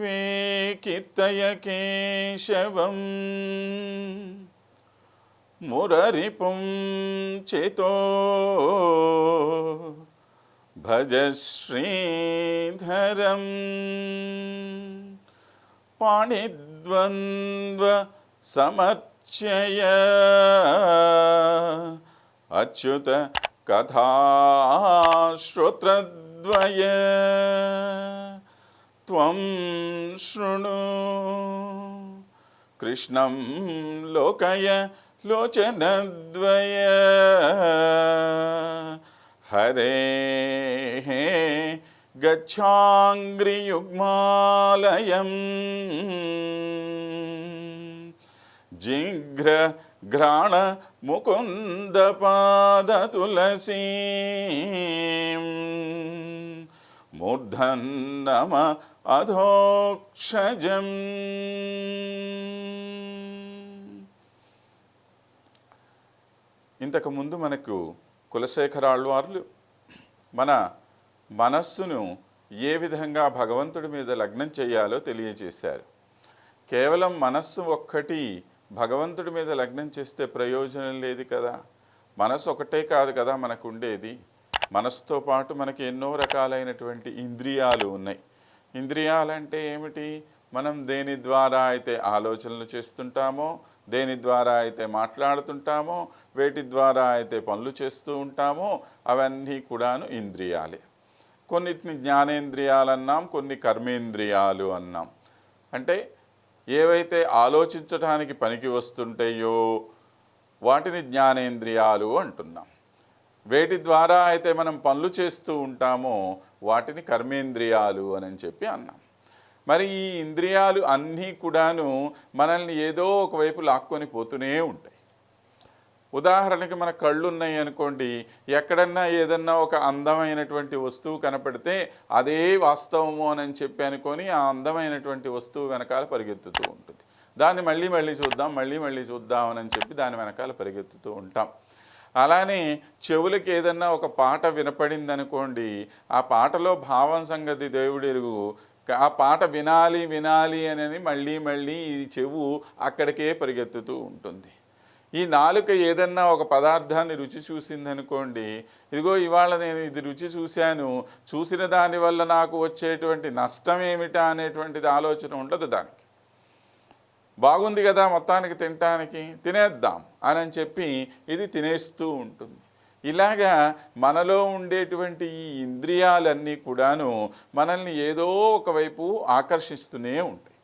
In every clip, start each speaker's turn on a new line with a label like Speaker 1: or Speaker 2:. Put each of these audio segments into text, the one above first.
Speaker 1: జిహ్వే కీర్తయ కేశవం మురరిపుం చేతో భజ శ్రీధరం పాణిద్వంద్వ సమర్చయ అచ్యుత కథాశ్రోత్రద్వయ త్వం శృణు. కృష్ణం లోకయ లోచనద్వయ. హరే గచ్చాంగ్రియుగ్మాలయం జిఘ్ర ఘ్రాణ ముకుంద పాద తులసీ. మూర్ధన్నమ అధోక్షజం ఇంతకుముందు మనకు కులశేఖరాళ్ళవార్లు మన మనస్సును ఏ విధంగా భగవంతుడి మీద లగ్నం చేయాలో తెలియజేశారు కేవలం మనస్సు ఒక్కటి భగవంతుడి మీద లగ్నం చేస్తే ప్రయోజనం లేదు కదా? మనసు ఒకటే కాదు కదా మనకు ఉండేది? మనసుతో పాటు మనకి ఎన్నో రకాలైనటువంటి ఇంద్రియాలు ఉన్నాయి. ఇంద్రియాలంటే ఏమిటి? మనం దేని ద్వారా అయితే ఆలోచనలు చేస్తుంటామో దేని ద్వారా అయితే మాట్లాడుతుంటామో వేటి ద్వారా అయితే పనులు చేస్తూ ఉంటామో అవన్నీ కూడాను ఇంద్రియాలే. కొన్నిటిని జ్ఞానేంద్రియాలు అన్నాం కొన్ని కర్మేంద్రియాలు అన్నాం. అంటే ఏవైతే ఆలోచించడానికి పనికి వస్తుంటాయో వాటిని జ్ఞానేంద్రియాలు అంటున్నాం. వేటి ద్వారా అయితే మనం పనులు చేస్తూ ఉంటామో వాటిని కర్మేంద్రియాలు అని చెప్పి అన్నాం. మరి ఈ ఇంద్రియాలు అన్నీ కూడాను మనల్ని ఏదో ఒకవైపు లాక్కొని పోతూనే ఉంటాయి. ఉదాహరణకి మన కళ్ళు ఉన్నాయి అనుకోండి ఎక్కడన్నా ఏదన్నా ఒక అందమైనటువంటి వస్తువు కనపడితే అదే వాస్తవము అని చెప్పి అనుకొని ఆ అందమైనటువంటి వస్తువు వెనకాల పరిగెత్తుతూ ఉంటుంది. దాన్ని మళ్ళీ మళ్ళీ చూద్దాం మళ్ళీ మళ్ళీ చూద్దాం అని చెప్పి దాని వెనకాల పరిగెత్తుతూ ఉంటాం. అలానే చెవులకి ఏదన్నా ఒక పాట వినపడింది అనుకోండి ఆ పాటలో భావం సంగతి దేవుడెరుగు ఆ పాట వినాలి వినాలి అని మళ్ళీ మళ్ళీ ఈ చెవు అక్కడికే పరిగెత్తుతూ ఉంటుంది. ఈ నాలుక ఏదన్నా ఒక పదార్థాన్ని రుచి చూసిందనుకోండి ఇదిగో ఇవాళ నేను ఇది రుచి చూశాను చూసిన దానివల్ల నాకు వచ్చేటువంటి నష్టం ఏమిటా అనేటువంటిది ఆలోచన ఉండదు దానికి. బాగుంది కదా మొత్తానికి తినటానికి తినేద్దాం అని చెప్పి ఇది తినేస్తూ ఉంటుంది. ఇలాగా మనలో ఉండేటువంటి ఈ ఇంద్రియాలన్నీ కూడాను మనల్ని ఏదో ఒకవైపు ఆకర్షిస్తూనే ఉంటాయి.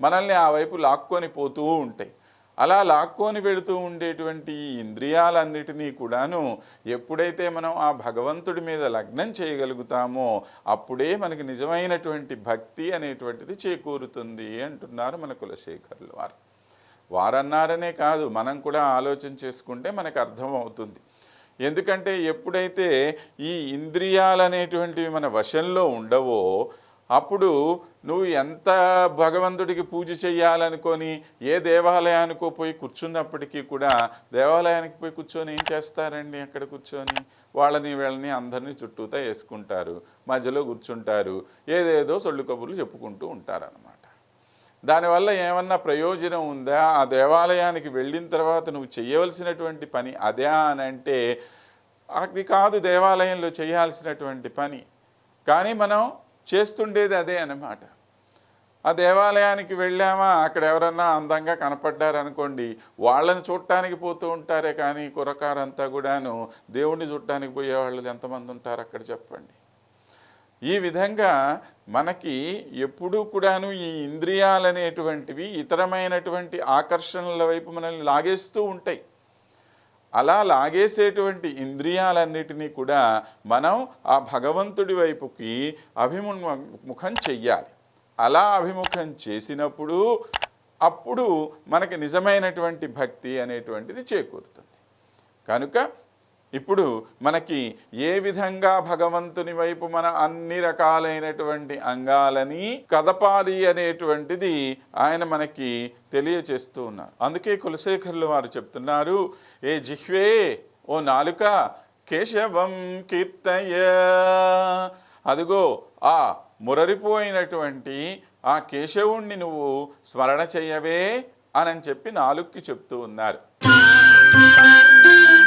Speaker 1: మనల్ని ఆ వైపు లాక్కొని పోతూ ఉంటాయి. అలా లాక్కొని పెడుతూ ఉండేటువంటి ఈ ఇంద్రియాలన్నిటినీ కూడాను ఎప్పుడైతే మనం ఆ భగవంతుడి మీద లగ్నం చేయగలుగుతామో అప్పుడే మనకి నిజమైనటువంటి భక్తి అనేటువంటిది చేకూరుతుంది అంటున్నారు మన కులశేఖరులు వారు. వారన్నారనే కాదు మనం కూడా ఆలోచన చేసుకుంటే మనకు అర్థమవుతుంది. ఎందుకంటే ఎప్పుడైతే ఈ ఇంద్రియాలు అనేటువంటివి మన వశంలో ఉండవో అప్పుడు నువ్వు ఎంత భగవంతుడికి పూజ చేయాలనుకొని ఏ దేవాలయానికో పోయి కూర్చున్నప్పటికీ కూడా దేవాలయానికి పోయి కూర్చొని ఏం చేస్తారండి అక్కడ కూర్చొని? వాళ్ళని వీళ్ళని అందరినీ చుట్టూతా వేసుకుంటారు మధ్యలో కూర్చుంటారు ఏదేదో సొళ్ళు కబుర్లు చెప్పుకుంటూ ఉంటారనమాట దానివల్ల ఏమన్నా ప్రయోజనం ఉందా? ఆ దేవాలయానికి వెళ్ళిన తర్వాత నువ్వు చేయవలసినటువంటి పని అదే అని అంటే అది కాదు దేవాలయంలో చేయాల్సినటువంటి పని. కానీ మనం చేస్తుండేది అదే అన్నమాట. ఆ దేవాలయానికి వెళ్ళామా? అక్కడ ఎవరన్నా అందంగా కనపడ్డారనుకోండి వాళ్ళని చూడటానికి పోతూ ఉంటారే కానీ కురకారంతా కూడాను దేవుణ్ణి చూడటానికి పోయేవాళ్ళు ఎంతమంది ఉంటారు అక్కడ చెప్పండి. ఈ విధంగా మనకి ఎప్పుడూ కూడాను ఈ ఇంద్రియాలనేటువంటివి ఇతరమైనటువంటి ఆకర్షణల వైపు మనల్ని లాగేస్తూ ఉంటాయి. అలా లాగేసేటువంటి ఇంద్రియాలన్నిటినీ కూడా మనం ఆ భగవంతుడి వైపుకి అభిముఖం చెయ్యాలి. అలా అభిముఖం చేసినప్పుడు అప్పుడు మనకి నిజమైనటువంటి భక్తి అనేటువంటిది చేకూరుతుంది. కనుక ఇప్పుడు మనకి ఏ విధంగా భగవంతుని వైపు మన అన్ని రకాలైనటువంటి అంగాలని కదపాలి అనేటువంటిది ఆయన మనకి తెలియచేస్తూ ఉన్నారు. అందుకే కులశేఖరులు వారు చెప్తున్నారు ఏ జిహ్వే ఓ నాలుక కేశవం కీర్తయ. అదిగో ఆ మురరిపోయినటువంటి ఆ కేశవుణ్ణి నువ్వు స్మరణ చెయ్యవే అని చెప్పి నాలుక్కి చెప్తూ ఉన్నారు.